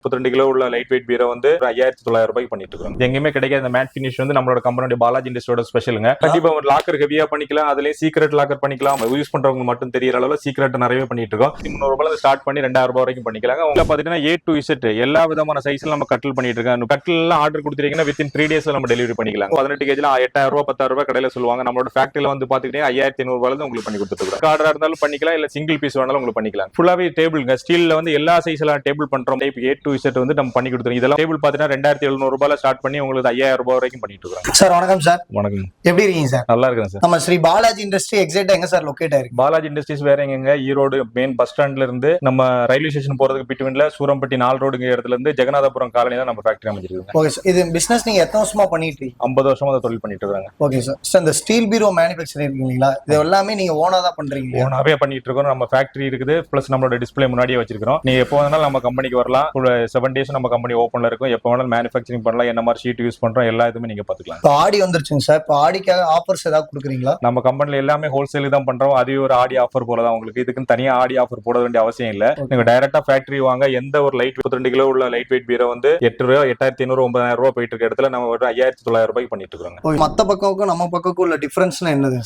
முப்பத்தி ரெண்டு கிலோ உள்ள லைட் வெயிட் பீரை வந்து ஐயாயிரத்தி தொள்ளாயிரம் ரூபாய்க்கு பண்ணிட்டு இருக்கோம் எங்கேயுமே கிடைக்காத அந்த மேட் ஃபினிஷ் வந்து நம்மளோட கம்பெனியோட பாலாஜி இண்டஸ்ட்ரியோட ஸ்பெஷலுங்க கண்டிப்பா ஒரு லாக்கர் ஹெவியா பண்ணிக்கலாம். அதுலயே சீக்ரெட் லாக்கர் பண்ணிக்கலாம். யூஸ் பண்றவங்க மட்டும் தெரியற அளவுல சீக்ரெட் நிறையவே பண்ணிட்டு இருக்கோம். முந்நூறு ரூபாய் ஸ்டார்ட் பண்ணி ரெண்டாயிரம் ரூபாய் வரைக்கும் பண்ணிக்கலாம் உங்க பாத்தீங்கன்னா ஏ டு இசட் எல்லா விதமான சைஸ்ல நம்ம கட்டில் பண்ணிட்டு இருக்கோம். கட்டில் எல்லாம் ஆர்டர் கொடுத்துருக்கீங்கன்னா வித்தின் த்ரீ டேஸ்ல நம்ம டெலிவரி பண்ணிக்கலாம் பதினெட்டு கேஜில எட்டாயிரம் ரூபாய் பத்தாயிரம் ரூபாய் கடையில சொல்லுவாங்க. நம்மளோட ஃபேக்டரியில வந்து பாத்துக்கிட்டீங்கன்னா ஐயாயிரத்தி ஐநூறு ரூபாய் உங்களுக்கு பண்ணி கொடுத்துருக்கோம் ஆர்டரா இருந்தாலும் பண்ணிக்கலாம். இல்ல சிங்கிள் பீஸ் வேணாலும் உங்களுக்கு பண்ணிக்கலாம். ஃபுல்லாவே டேபிள்ங்க ஸ்டீல்ல வந்து எல்லா சைஸ்ல டேபிள் பண்றோம். டைப் ஏ டு இசட் வந்து நம்ம பண்ணி கொடுத்துருக்கோம் இதெல்லாம் டேபிள் பாத்தீங்கன்னா ரெண்டாயிரத்தி எழுநூறு ரூபாயில ஸ்டார்ட் பண்ணி உங்களுக்கு ஐயாயிரம் ரூபாய் வரைக்கும் பண்ணிட்டு இருக்கோம் சார் வணக்கம் சார் வணக்கம். எப்படி இருக்கீங்க சார் நல்லா இருக்கேன் சார் நம்ம ஸ்ரீ பாலாஜி இண்டஸ்ட்ரி எக்ஸாக்டா எங்க சார் லொக்கேட் ஆயிருக்கு? பாலாஜி இண்டஸ்ட்ரீஸ் வேற எங்க ஈரோடு மெயின் பஸ் ஸ்டாண்ட்ல இருந்து நம்ம ரயில்வே ஸ்டேஷன் போறதுக்கு பிட்வீன்ல சூரம்பட்டி நாலு ரோடுங்க இடத்துல இருந்து ஜெகநாதபுரம் காலனி தான் நம்ம ஃபேக்டரி அமைஞ்சிருக்கு ஓகே சார் இது பிசினஸ் நீங்க எத்தனை வருஷமா பண்ணிட்டு ஐம்பது வருஷமா அதை தொழில் பண்ணிட்டு இருக்காங்க ஓகே சார் சார் இந்த ஸ்டீல் பீரோ மேனுஃபேக்சர் இருக்கீங்களா? இது எல்லாமே நீங்க ஓனா தான் பண்றீங்க? ஓனாவே பண்ணிட்டு இருக்கோம். நம்ம ஃபேக்டரி இருக்குது. பிளஸ் நம்மளோட டிஸ்ப்ளே முன்னாடியே வச்சிருக்கோம் நீங்க எப்போ வேணாலும் நம்ம கம்பெனிக்கு வரலாம். செவன் டேஸ் நம்ம கம்பெனி ஓப்பன்ல இருக்கும். எப்போ வேணாலும் மேனுஃபேக்சரிங் பண்ணலாம். என்ன மாதிரி ஷீட் யூஸ் பண்றோம் எல்லா இதுவுமே நீங்க பாத்துக்கலாம் இப்போ ஆடி வந்துருச்சுங்க சார். இப்போ ஆடிக்காக ஆஃபர்ஸ் ஏதாவது கொடுக்குறீங்களா? நம்ம கம்பெனில எல்லாமே ஹோல்சேல் தான் பண்றோம். அதுவே ஒரு ஆடி ஆஃபர் போல தான் உங்களுக்கு. இதுக்குன்னு தனியா ஆடி ஆஃபர் போட வேண்டிய அவசியம் இல்ல. நீங்க டைரக்டா ஃபேக்டரி வாங்க எந்த ஒரு லைட் முப்பத்தி ரெண்டு கிலோ உள்ள லைட் வெயிட் பீரோ வந்து எட்டு ரூபா எட்டாயிரத்தி ஐநூறு ஒன்பதாயிரம் ரூபாய் போயிட்டு இருக்க இடத்துல நம்ம ஒரு ஐயாயிரத்தி தொள்ளாயிரம் ரூபாய்க்கு பண்ணிட்டு இருக்கோங்க ஓகே மத்த பக்கமுக்கும் நம்ம பக்கமுக்கும் உள்ள டிஃபரன்ஸ்னா என்னது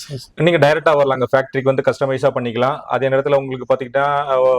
நீங்க டைரக்டா வரலாங்க. ஃபேக்டரிக்கு வந்து கஸ்டமைஸா பண்ணிக்கலாம். அதே நேரத்துல உங்களுக்கு பாத்தீங்கன்னா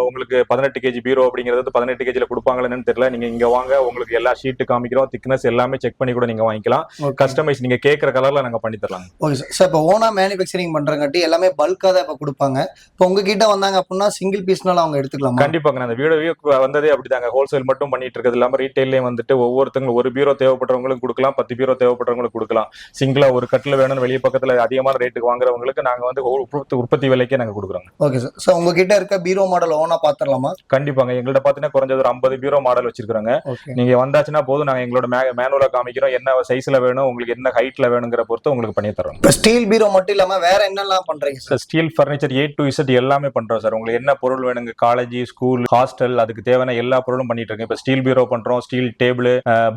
உங்களுக்கு பதினெட்டு கேஜி பீரோ அப்படிங்கிறது பதினெட்டு கேஜில கொடுப்பாங்களேன்னு தெரியல. நீங்க இங்க வாங்க உங்களுக்கு எல்லா ஷீட் காமிக்கிறோம். திக்னஸ் எல்லாமே செக் பண்ணி கூட நீங்க வாங்கிக்கலாம். கஸ்டமைஸ் நீங்க கேட்கற கலர்ல நாங்க பண்ணி தரலாம் ஓகே சார் சார் இப்போ ஓனா மேனுஃபேக்சரிங் பண்றங்காட்டி எல்லாமே பல்கா தான் இப்போ கொடுப்பாங்க. இப்போ உங்ககிட்ட வந்தாங்க அப்படின்னா சிங்கிள் பீஸ்னால அவங்க எடுத்துக்கலாமா? கண்டிப்பாங்க. அந்த வீடியோவே வந்ததே அப்படிதாங்க. ஹோல்சேல் மட்டும் பண்ணிட்டு இருக்கிறது இல்லாம ரீட்டைல்லயும் வந்துட்டு ஒவ்வொருத்தங்களும் ஒரு பீரோ தேவைப்படுறவங்களுக்கு கொடுக்கலாம். பத்து பீரோ தேவைப்படுறவங்களுக்கு கொடுக்கலாம். சிங்கிளா ஒரு கட்டில் வேணும்னு வெளிய பக்கத்துல அதிகமான ரேட்டுக்கு வாங்குறவங்களுக்கு நாங்க வந்து உற்பத்தி- விலைக்கே நாங்க கொடுக்குறோம் ஓகே சார் சார் உங்ககிட்ட இருக்க பீரோ மாடல் ஓனா பாத்திரலாமா? கண்டிப்பாங்க. எங்கள்ட்ட பாத்தீங்கன்னா குறைஞ்சது ஒரு ஐம்பது பீரோ மாடல் வச்சிருக்காங்க ஓகே நீங்க வந்தாச்சுன்னா போதும் நாங்க எங்களோட மேனுவலா காமிக்கிறோம். என்ன சைஸ்ல வேணும் உங்களுக்கு என்ன ஹைட்ல வேணுங்கிற பொறுத்து உங்களுக்கு பண்ணி தரோம் இப்போ ஸ்டீல் பீரோ மட்டும் இல்லாம வேற என்னெல்லாம் பண்றீங்க sir steel furniture A to Z எல்லாமே பண்றோம் சார் உங்களுக்கு என்ன பொருள் வேணுங்க? காலேஜ் ஸ்கூல் ஹாஸ்டல் அதுக்கு தேவையான எல்லா பொருளும் பண்ணிட்டு இருக்கோம். இப்போ ஸ்டீல் பீரோ பண்றோம் ஸ்டீல் டேபிள்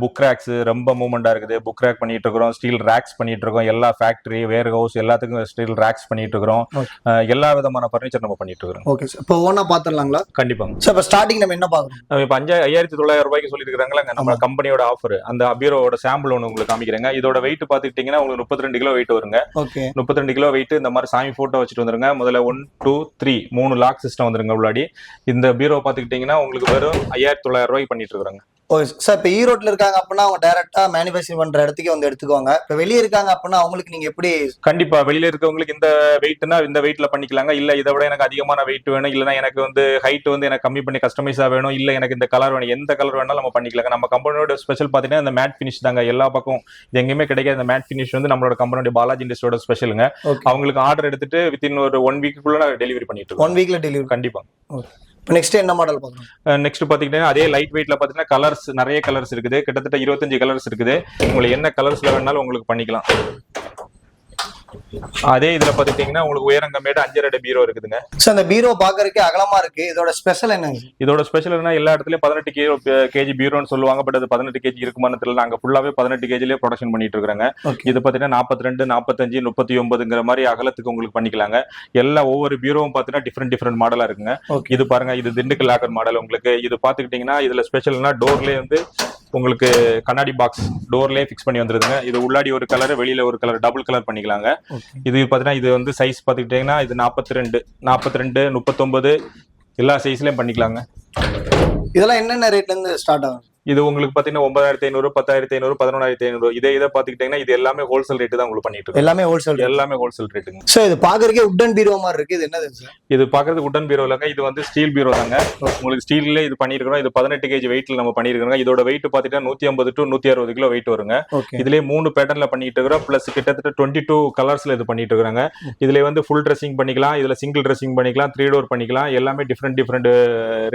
புக் ரேக்ஸ் ரொம்ப மூவ்மெண்டா இருக்குது. புக் ரேக் பண்ணிட்டு இருக்கிறோம் ஸ்டீல் ரேக்ஸ் பண்ணிட்டு இருக்கோம். எல்லா ஃபேக்டரி வேர் ஹவுஸ் எல்லாத்துக்கும் ஸ்டீல் ரேக்ஸ் பண்ணிட்டு இருக்கிறோம். எல்லா விதமான ஃபர்னிச்சர் நம்ம பண்ணிட்டு இருக்கிறோம். ஓகே சார் இப்போ ஓனா பாத்திரலாங்களா கண்டிப்பாங்க. சார் இப்போ ஸ்டார்டிங் நம்ம என்ன பார்க்கணும் இப்ப அஞ்சா ஐயாயிரத்தி தொள்ளாயிரம் ரூபாய்க்கு சொல்லியிருக்காங்களா நம்ம கம்பெனியோட ஆஃபர் அந்த பீரோவோட சாம்பிள் ஒன்று உங்களுக்கு காமிக்கிறேங்க. இதோட வெயிட் பாத்துக்கிட்டீங்கன்னா உங்களுக்கு முப்பத்தி ரெண்டு கிலோ வெயிட் வருங்க. முப்பத்தி ரெண்டு கிலோ வெயிட் இந்த மாதிரி சாமி போட்டோ வச்சுட்டு வந்துருங்க. முதல்ல ஒன் டூ த்ரீ மூணு லாக் சிஸ்டம் வந்துருங்க உள்ளாடி. இந்த பீரோ பாத்துக்கிட்டீங்கன்னா உங்களுக்கு வெறும் ஐயாயிரத்தி தொள்ளாயிரம் ரூபாய்க்கு பண்ணிட்டு இருக்காங்க ஓகே சார் இப்போ ஈரோட்ல இருக்காங்க அப்படின்னா அவங்க டைரக்டா மேனுஃபேக்சரிங் பண்ற இடத்துக்கு வந்து எடுத்துக்குவாங்க இப்போ வெளியே இருக்காங்க அப்படின்னா அவங்களுக்கு நீங்க எப்படி கண்டிப்பா. வெளியில இருக்கவங்களுக்கு இந்த வெயிட்னா இந்த வெயிட்ல பண்ணிக்கலாங்க. இல்ல இதை விட எனக்கு அதிகமான வெயிட் வேணும். இல்லனா எனக்கு வந்து ஹைட் வந்து எனக்கு கம்மி பண்ணி கஸ்டமைஸா வேணும். இல்ல எனக்கு இந்த கலர் வேணும். எந்த கலர் வேணாலும் நம்ம பண்ணிக்கலாங்க. நம்ம கம்பெனியோட ஸ்பெஷல் பாத்தீங்கன்னா இந்த மேட் ஃபினிஷ் தாங்க. எல்லா பக்கம் இது எங்கேயுமே கிடைக்காத. இந்த மேட் ஃபினிஷ் வந்து நம்மளோட கம்பெனியோட பாலாஜி இண்டஸ்ட்ரியோட ஸ்பெஷலுங்க அவங்களுக்கு ஆர்டர் எடுத்துட்டு வித்தின் ஒரு ஒன் வீக்குள்ள டெலிவரி பண்ணிட்டு ஒன் வீக்ல டெலிவரி கண்டிப்பா. நெக்ஸ்ட் என்ன மாடல் பார்க்கலாம் நெக்ஸ்ட் பாத்தீங்கன்னா அதே லைட் வெயிட்ல பாத்தீங்கன்னா கலர்ஸ் நிறைய கலர்ஸ் இருக்குது. கிட்டத்தட்ட இருபத்தஞ்சு கலர்ஸ் இருக்குது. உங்களுக்கு என்ன கலர்ஸ்ல வேணாலும் உங்களுக்கு பண்ணிக்கலாம். அதே இதுல பாத்துக்கிட்டீங்கன்னா உங்களுக்கு உயரம் கம்மியாட்டு அஞ்சரை அடி பீரோ இருக்குதுங்க. சார் இந்த பீரோ பாக்குறதுக்கு அகலமா இருக்கு. இதோட ஸ்பெஷல் என்னங்க? இதோட ஸ்பெஷல் என்ன எல்லா இடத்துலயும் பதினெட்டு கிலோ கேஜி பீரோன்னு சொல்லுவாங்க. பட் அது பதினெட்டு கேஜி இருக்குமான்னு தெரியல. நாங்க ஃபுல்லாவே பதினெட்டு கேஜிலே ப்ரொடக்ஷன் பண்ணிட்டு இருக்கிறாங்க. இது பாத்தீங்கன்னா நாற்பத்தி ரெண்டு நாற்பத்தஞ்சு முப்பத்தி ஒன்பதுங்கிற மாதிரி அகலத்துக்கு உங்களுக்கு பண்ணிக்கலாங்க. எல்லா ஒவ்வொரு பீரோவும் பாத்தீங்கன்னா டிஃப்ரெண்ட் டிஃப்ரெண்ட் மாடலா இருக்குங்க. இது பாருங்க இது திண்டுக்கல் லாக்கர் மாடல் உங்களுக்கு இது பாத்துக்கிட்டீங்கன்னா இதுல ஸ்பெஷல்னா டோர்லயே வந்து உங்களுக்கு கண்ணாடி பாக்ஸ் டோர்லயே ஃபிக்ஸ் பண்ணி வந்துருதுங்க. இது உள்ளாடி ஒரு கலர் வெளியில ஒரு கலர் டபுள் கலர் பண்ணிக்கலாங்க. இது பாத்தீங்கன்னா இது வந்து சைஸ் பாத்துக்கிட்டீங்கன்னா இது நாற்பத்தி ரெண்டு நாற்பத்தி ரெண்டு முப்பத்தொன்பது எல்லா சைஸ்லயும் பண்ணிக்கலாங்க. இதெல்லாம் என்னென்ன ரேட்ல இருந்து ஸ்டார்ட் ஆகும் இது உங்களுக்கு பாத்தீங்கன்னா ஒன்பதாயிரத்தி ஐநூறு பத்தாயிரத்தி ஐநூறு பதினொன்றாயிரத்தி ஐநூறு. இதே இதை பாத்துக்கிட்டீங்கன்னா இது எல்லாமே ஹோல்சேல் ரேட்டு தான் உங்களுக்கு பண்ணிட்டு இருக்கோம். எல்லாமே ஹோல்சேல் எல்லாமே ஹோல்சேல் ரேட்டுங்க சார் இது பாக்குறதுக்கே உட்டன் பீரோ மாதிரி இருக்கு. இது என்னது சார் இது பாக்குறது உட்டன் பீரோ இல்லைங்க. இது வந்து ஸ்டீல் பீரோ தாங்க. உங்களுக்கு ஸ்டீல்ல இது பண்ணிருக்கிறோம். இது பதினெட்டு கேஜி வெயிட்ல நம்ம பண்ணிருக்கிறோம் இதோட வெயிட் பாத்தீங்கன்னா நூத்தி ஐம்பது டு நூத்தி அறுபது கிலோ வெயிட் வருங்க. இதுலயே மூணு பேட்டர்ன்ல பண்ணிட்டு இருக்கிறோம். பிளஸ் கிட்டத்தட்ட டுவெண்ட்டி டூ கலர்ஸ்ல இது பண்ணிட்டு இருக்காங்க இதுல வந்து ஃபுல் ட்ரெஸ்ஸிங் பண்ணிக்கலாம். இதுல சிங்கிள் ட்ரெஸ்ஸிங் பண்ணிக்கலாம். த்ரீ டோர் பண்ணிக்கலாம். எல்லாமே டிஃப்ரெண்ட் டிஃப்ரெண்ட்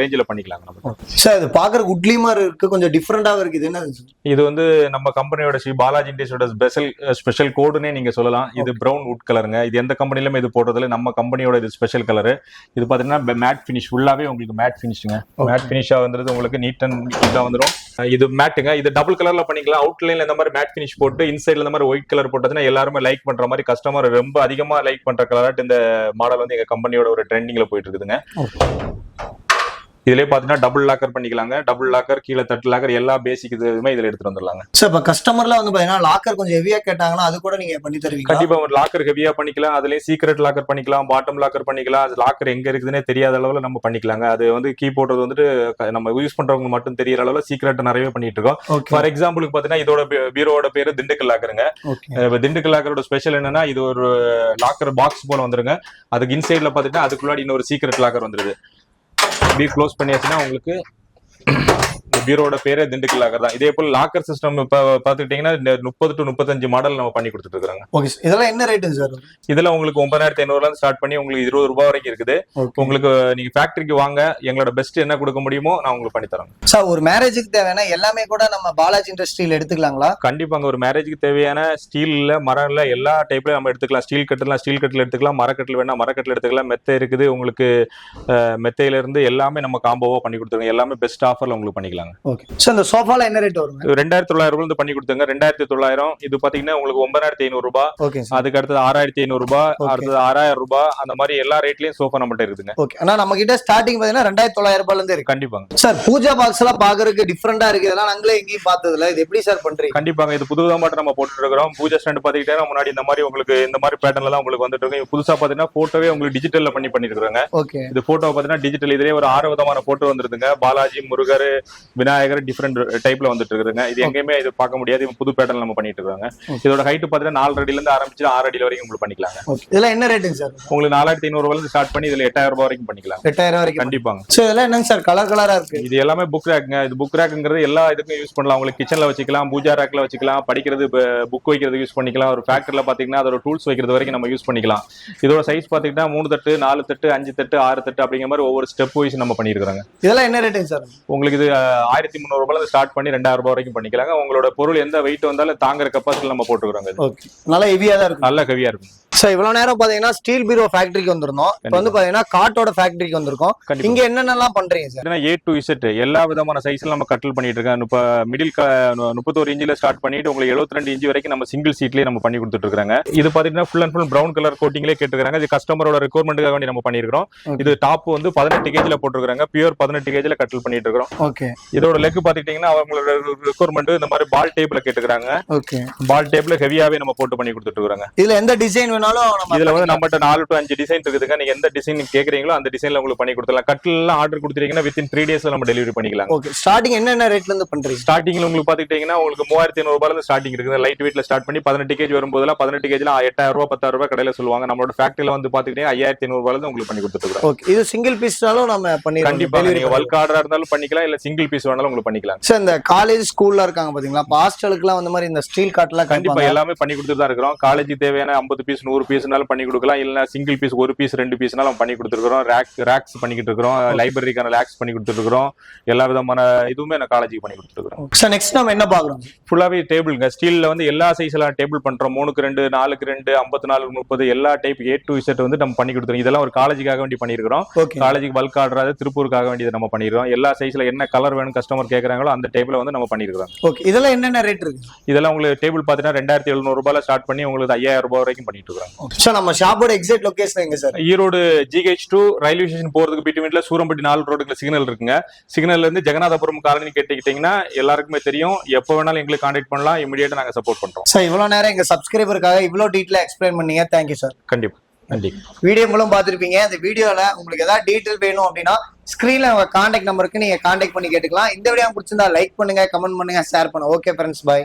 ரேஞ்சில் பண்ணிக்கலாங்க நம்ம. சார் இது பாக்குறதுக்கு உட்லி மாதிரி இருக்கு. கொஞ்சம் டிஃப்ரெண்டாவும் இருக்கு. இது என்னது சார் இது வந்து நம்ம கம்பெனியோட ஸ்ரீ பாலாஜி இண்டஸ்ட்ரியோட ஸ்பெஷல் ஸ்பெஷல் கோடுனே நீங்க சொல்லலாம். இது பிரவுன் வுட் கலருங்க இது எந்த கம்பெனிலுமே இது போடுறதுல நம்ம கம்பெனியோட இது ஸ்பெஷல் கலர் இது பாத்தீங்கன்னா மேட் ஃபினிஷ் ஃபுல்லாவே உங்களுக்கு மேட் ஃபினிஷுங்க மேட் ஃபினிஷா வந்துருது. உங்களுக்கு நீட் அண்ட் நீட்டா வந்துரும். இது மேட்டுங்க இது டபுள் கலர்ல பண்ணிக்கலாம். அவுட்லைன்ல இந்த மாதிரி மேட் ஃபினிஷ் போட்டு இன்சைட்ல இந்த மாதிரி ஒயிட் கலர் போட்டதுன்னா எல்லாருமே லைக் பண்ற மாதிரி கஸ்டமர் ரொம்ப அதிகமா லைக் பண்ற கலராட்டு இந்த மாடல் வந்து எங்க கம்பெனியோட ஒரு ட்ரெண்டிங்ல போயிட்டு இருக்குதுங்க. இதுலயே பாத்தீங்கன்னா டபுள் லாக்கர் பண்ணிக்கலாங்க. டபுள் லாக்கர் கீழே தட்டு லாக்கர் எல்லா பேசிக் இதுவுமே இதுல எடுத்துட்டு வந்துடலாங்க. சார் இப்ப கஸ்டமர்லாம் வந்து பாத்தீங்கன்னா லாக்கர் கொஞ்சம் ஹெவியா கேட்டாங்கன்னா அது கூட நீங்க பண்ணி தருவீங்க கண்டிப்பா ஒரு லாக்கர் ஹெவியா பண்ணிக்கலாம். அதுலயும் சீக்ரெட் லாக்கர் பண்ணிக்கலாம் பாட்டம் லாக்கர் பண்ணிக்கலாம். அது லாக்கர் எங்க இருக்குதுன்னே தெரியாத அளவுல நம்ம பண்ணிக்கலாங்க. அது வந்து கீ போடுறது வந்துட்டு நம்ம யூஸ் பண்றவங்க மட்டும் தெரியற அளவுல சீக்ரெட் நிறையவே பண்ணிட்டு இருக்கோம். ஃபார் எக்ஸாம்பிளுக்கு பாத்தீங்கன்னா இதோட பீ- பீரோவோட பேரு திண்டுக்கல் லாக்கருங்க இப்ப திண்டுக்கல் லாக்கரோட ஸ்பெஷல் என்னன்னா இது ஒரு லாக்கர் பாக்ஸ் போல வந்துருங்க. அதுக்கு இன்சைட்ல பாத்தீங்கன்னா அதுக்குள்ளாடி இன்னொரு சீக்ரெட் லாக்கர் வந்துருது. பி க்ளோஸ் பண்ணியாச்சுன்னா உங்களுக்கு பீரோட பேரே திண்டுக்கல் லாக்கர் தான். இதே போல லாக்கர் சிஸ்டம் பாத்துக்கிட்டீங்கன்னா முப்பது டு முப்பத்தஞ்சு மாடல் நம்ம பண்ணி கொடுத்துட்டு இருக்காங்க ஓகே இதெல்லாம் என்ன ரேட்டுங்க சார் இதுல உங்களுக்கு ஒன்பதாயிரத்தி ஐநூறுல இருந்து ஸ்டார்ட் பண்ணி உங்களுக்கு இருபது ரூபாய் வரைக்கும் இருக்குது. உங்களுக்கு நீங்க ஃபேக்டரிக்கு வாங்க எங்களோட பெஸ்ட் என்ன கொடுக்க முடியுமோ நான் உங்களுக்கு பண்ணி தரேன் சார் ஒரு மேரேஜுக்கு தேவையான எல்லாமே கூட நம்ம பாலாஜி இண்டஸ்ட்ரியில எடுத்துக்கலாங்களா? கண்டிப்பா அங்க ஒரு மேரேஜுக்கு தேவையான ஸ்டீல்ல மரம்ல எல்லா டைப்லயும் நம்ம எடுத்துக்கலாம். ஸ்டீல் கட்டுலாம் ஸ்டீல் கட்டில் எடுத்துக்கலாம். மரக்கட்டில் வேணா மரக்கட்டில் எடுத்துக்கலாம். மெத்தை இருக்குது. உங்களுக்கு மெத்தையில இருந்து எல்லாமே நம்ம காம்போவா பண்ணி கொடுத்துருங்க எல்லாமே பெஸ்ட் ஆஃபர்ல உங்களுக்கு பண்ணிக்கலாங்க. ஓகே சார் இந்த சோஃபால என்ன ரேட் வருங்க? ரெண்டாயிரத்தி தொள்ளாயிரம் ரூபாய் பண்ணி கொடுத்துங்க. ரெண்டாயிரத்தி தொள்ளாயிரம் இது பாத்தீங்கன்னா உங்களுக்கு ஒன்பதாயிரத்தி ஐநூறு ரூபாய் ஓகே சார் அதுக்கு அடுத்தது ஆறாயிரத்தி ஐநூறு ரூபாய். அடுத்தது ஆறாயிரம் ரூபாய் அந்த மாதிரி எல்லா ரேட்லயும் சோஃபா நம்மகிட்ட இருக்குதுங்க. ஓகே ஆனா நம்ம கிட்ட ஸ்டார்டிங் பாத்தீங்கன்னா ரெண்டாயிரத்தி தொள்ளாயிரம் ரூபாய்ல இருந்து இருக்கு. கண்டிப்பாங்க. சார் பூஜா பாக்ஸ் எல்லாம் பாக்குறதுக்கு டிஃப்ரெண்டா இருக்கு. இதெல்லாம் நாங்களே எங்கேயும் பார்த்தது இல்ல இது எப்படி சார் பண்றீங்க? கண்டிப்பாங்க. இது புதுவிதமா மட்டும் நம்ம போட்டுட்டு இருக்கிறோம் பூஜா ஸ்டாண்ட் பாத்துக்கிட்டே முன்னாடி இந்த மாதிரி உங்களுக்கு இந்த மாதிரி பேட்டர்ல தான் உங்களுக்கு வந்துட்டு இருக்கு. புதுசா பாத்தீங்கன்னா போட்டோவே உங்களுக்கு டிஜிட்டல்ல பண்ணி ஓகே இது போட்டோ பாத்தீங்கன்னா டிஜிட்டல் இதுலயே ஒரு ஆறு விதமான போட்டோ வந்துருதுங்க. பாலாஜி முருகர் விநாயகர் டிஃப்ரெண்ட் டைப்ல வந்துட்டு இருக்குதுங்க. இது எங்கேயுமே இது பார்க்க முடியாது. புது பேட்டர்ல நம்ம பண்ணிட்டு இருக்காங்க. இதோட ஹைட் பாத்தீங்கன்னா நாலு அடியில இருந்து ஆரம்பிச்சு ஆறு அடியில வரைக்கும் உங்களுக்கு பண்ணிக்கலாங்க. ஓகே இதெல்லாம் என்ன ரேட்டுங்க சார் உங்களுக்கு நாலாயிரத்தி ஐநூறு ரூபாய் ஸ்டார்ட் பண்ணி இதுல எட்டாயிரம் ரூபாய் வரைக்கும் பண்ணிக்கலாம். எட்டாயிரம் வரைக்கும் கண்டிப்பாங்க. சார் இதெல்லாம் என்னங்க சார் கலர் கலரா இருக்கு. இது எல்லாமே புக் ரேக்குங்க இது புக் ரேக்குங்கிறது எல்லா இதுக்கும் யூஸ் பண்ணலாம். உங்களுக்கு கிச்சன்ல வச்சுக்கலாம் பூஜா ரேக்ல வச்சுக்கலாம் படிக்கிறது புக் வைக்கிறது யூஸ் பண்ணிக்கலாம். ஒரு ஃபேக்டரியில பாத்தீங்கன்னா அதோட டூல்ஸ் வைக்கிறது வரைக்கும் நம்ம யூஸ் பண்ணிக்கலாம். இதோட சைஸ் பாத்தீங்கன்னா மூணு தட்டு நாலு தட்டு அஞ்சு தட்டு ஆறு தட்டு அப்படிங்கிற மாதிரி ஒவ்வொரு ஸ்டெப் வைஸ் நம்ம பண்ணியிருக்காங்க இதெல்லாம் என்ன ரேட்டுங்க சார் உங்களுக்கு இது ஆயிரத்தி முந்நூறு ரூபாயில ஸ்டார்ட் பண்ணி ரெண்டாயிரம் ரூபாய் வரைக்கும் பண்ணிக்கலாங்க. உங்களோட பொருள் எந்த வெயிட் வந்தாலும் தாங்குற கெப்பாசிட்டி நம்ம போட்டுக்கிறோங்க நல்லா ஹெவியா தான் இருக்கு நல்ல ஹெவியா இருக்கும். சார் இவ்வளவு நேரம் பாத்தீங்கன்னா ஸ்டீல் பீரோ ஃபேக்டரிக்கு வந்திருந்தோம். இப்போ வந்து பாத்தீங்கன்னா காட்டோட ஃபேக்டரிக்கு வந்திருக்கோம். இங்க என்னென்னலாம் பண்றீங்க சார் ஏ டு இசட் எல்லா விதமான சைஸ்ல நம்ம கட்டில் பண்ணிட்டு இருக்கோம். இப்ப மிடில் முப்பத்தோரு இன்ச்சில் ஸ்டார்ட் பண்ணிட்டு உங்களுக்கு 72 ரெண்டு இன்ச் வரைக்கும் நம்ம சிங்கிள் சீட்லயே நம்ம பண்ணி கொடுத்துட்டு இருக்காங்க இது பாத்தீங்கன்னா full and full brown colour கோட்டிங்லேயே கேட்டுருக்காங்க இது கஸ்டமரோட ரெக்குவயர்மெண்ட்டுக்காக வேண்டி நம்ம பண்ணிருக்கோம் Okay. இது டாப் வந்து பதினெட்டு கேஜில போட்டுருக்காங்க பியூர் பதினெட்டு கேஜில கட்டில் பண்ணிட்டு இருக்கோம் ஓகே இதோட லெக் பாத்துக்கிட்டீங்கன்னா அவங்களோட ரெக்குவயர்மெண்ட் இந்த மாதிரி பால் டேப்ல கேட்டுக்கிறாங்க ஓகே பால் டேப்ல ஹெவியாவே நம்ம போட்டு பண்ணி கொடுத்துட்டு இருக்காங்க இதுல எந்த டிசைன் வேணாலும் இதுல வந்து நம்மகிட்ட நாலு டு அஞ்சு டிசைன் இருக்குதுங்க. நீங்க எந்த டிசைன் கேக்குறீங்களோ அந்த டிசைன்ல உங்களுக்கு பண்ணி கொடுத்துலாம் கட்டில் எல்லாம் ஆர்டர் கொடுத்துட்டீங்கன்னா வித்தின் த்ரீ டேஸ்ல நம்ம டெலிவரி பண்ணிக்கலாம் ஓகே ஸ்டார்டிங் என்னென்ன ரேட்ல இருந்து பண்றீங்க? ஸ்டார்டிங்ல உங்களுக்கு பாத்துக்கிட்டீங்கன்னா உங்களுக்கு மூவாயிரத்தி ஐநூறு ரூபாயில இருந்து ஸ்டார்டிங் இருக்குது லைட் வெயிட்ல ஸ்டார்ட் பண்ணி பதினெட்டு கேஜி வரும்போதெல்லாம் பதினெட்டு கேஜில எட்டாயிரம் ரூபாய் பத்தாயிரம் ரூபாய் கடையில சொல்லுவாங்க. நம்மளோட ஃபேக்டரியில வந்து பாத்துக்கிட்டீங்கன்னா ஐயாயிரத்தி ஐநூறு ரூபாயில இருந்து உங்களுக்கு பண்ணி கொடுத்துட்டு இருக்கோம். ஓகே இது சிங்கிள் பீஸ்னாலும் நம்ம பண்ணிடுறோம். கண்டிப்பா. நீங்க பல்க் ஆர்டரா இருந்தாலும் பண்ணிக்கலாம். இல்ல சிங்கிள் பீஸ் வேணாலும் உங்களுக்கு பண்ணிக்கலாம். சார் இந்த காலேஜ் ஸ்கூல்ல இருக்காங்க பாத்தீங்களா? ஹாஸ்டலுக்குலாம் வந்து மாதிரி இந்த ஸ்டீல் காட்லாம் கண்டிப்பா. கண்டிப்பா எல்லாமே பண்ணி கொடுத்துட்டு தான் இருக்கிறோம். காலேஜுக்கு தேவையான ஐம்பது பீஸ் நூறு பீஸ்னாலும் பண்ணி கொடுக்கலாம். இல்ல சிங்கிள் பீஸ் ஒரு பீஸ் ரெண்டு பீஸ்னாலும் பண்ணி கொடுத்துருக்கோம் ரேக் ரேக்ஸ் பண்ணிக்கிட்டு இருக்கிறோம் லைப்ரரிக்கான ரேக்ஸ் பண்ணி கொடுத்துட்டு இருக்கிறோம் எல்லா விதமான இதுவுமே நான் காலேஜுக்கு பண்ணி கொடுத்துட்டு இருக்கிறோம் சார் நெக்ஸ்ட் நம்ம என்ன பாக்குறோம் ஃபுல்லாவே டேபிள்ங்க ஸ்டீல்ல வந்து எல்லா சைஸ்ல டேபிள் பண்றோம். மூணுக்கு ரெண்டு நாலுக்கு ரெண்டு ஐம்பத்தி நாலு முப்பது எல்லா டைப் ஏ டு இசட் வந்து நம்ம பண்ணி கொடுத்துருக்கோம். இதெல்லாம் ஒரு காலேஜுக்காக வேண்டி பண்ணிருக்கிறோம். ஓகே காலேஜுக்கு பல்க் ஆர்டர் திருப்பூருக்காக வேண்டியது நம்ம பண்ணிருக்கோம் எல்லா சைஸ்ல என்ன கலர் வேணும் கஸ்டமர் கேக்குறாங்களோ அந்த டைப்ல வந்து நம்ம பண்ணிருக்கிறோம். ஓகே இதெல்லாம் என்னென்ன ரேட் இருக்கு? இதெல்லாம் உங்களுக்கு டேபிள் பாத்தீங்கன்னா ரெண்டாயிரத்தி எழுநூறு ரூபாயில ஸ்டார்ட் பண்ணி உங்களுக்கு ஐயாயிரம் ரூபாய் வரைக்கும் பண்ணிட்டு சார் நம்ம ஷாப்போட எக்ஸாக்ட் லொகேஷன் எங்க sir Erode GH to railway station போறதுக்கு பிட்வீன்ல சூரம்பட்டி நாலு ரோடுக்கு சிக்னல் இருக்குங்க. சிக்னல்ல இருந்து ஜெகநாதபுரம் காலனி கேட்டுக்கிட்டீங்கன்னா எல்லாருக்குமே தெரியும். எப்போ வேணாலும் எங்களுக்கு கான்டாக்ட் பண்ணலாம். இமீடியட்டா நாங்க சப்போர்ட் பண்றோம். சார் இவ்வளவு நேரம் எங்க சப்ஸ்கிரைபருக்காக இவ்வளவு டீட்டெயிலா எக்ஸ்பிளைன் பண்ணீங்க. தேங்க்யூ சார் கண்டிப்பா. நன்றி. வீடியோ மூலம் பார்த்திருப்பீங்க. இந்த வீடியோல உங்களுக்கு ஏதாவது டீட்டெயில் வேணும் அப்படின்னா ஸ்கிரீன்ல உங்க கான்டாக்ட் நம்பருக்கு நீங்க கான்டாக்ட் பண்ணி கேட்டுக்கலாம். இந்த வீடியோ பிடிச்சிருந்தா லைக் பண்ணுங்க கமெண்ட் பண்ணுங்க ஷேர் பண்ணுங்க. Okay friends bye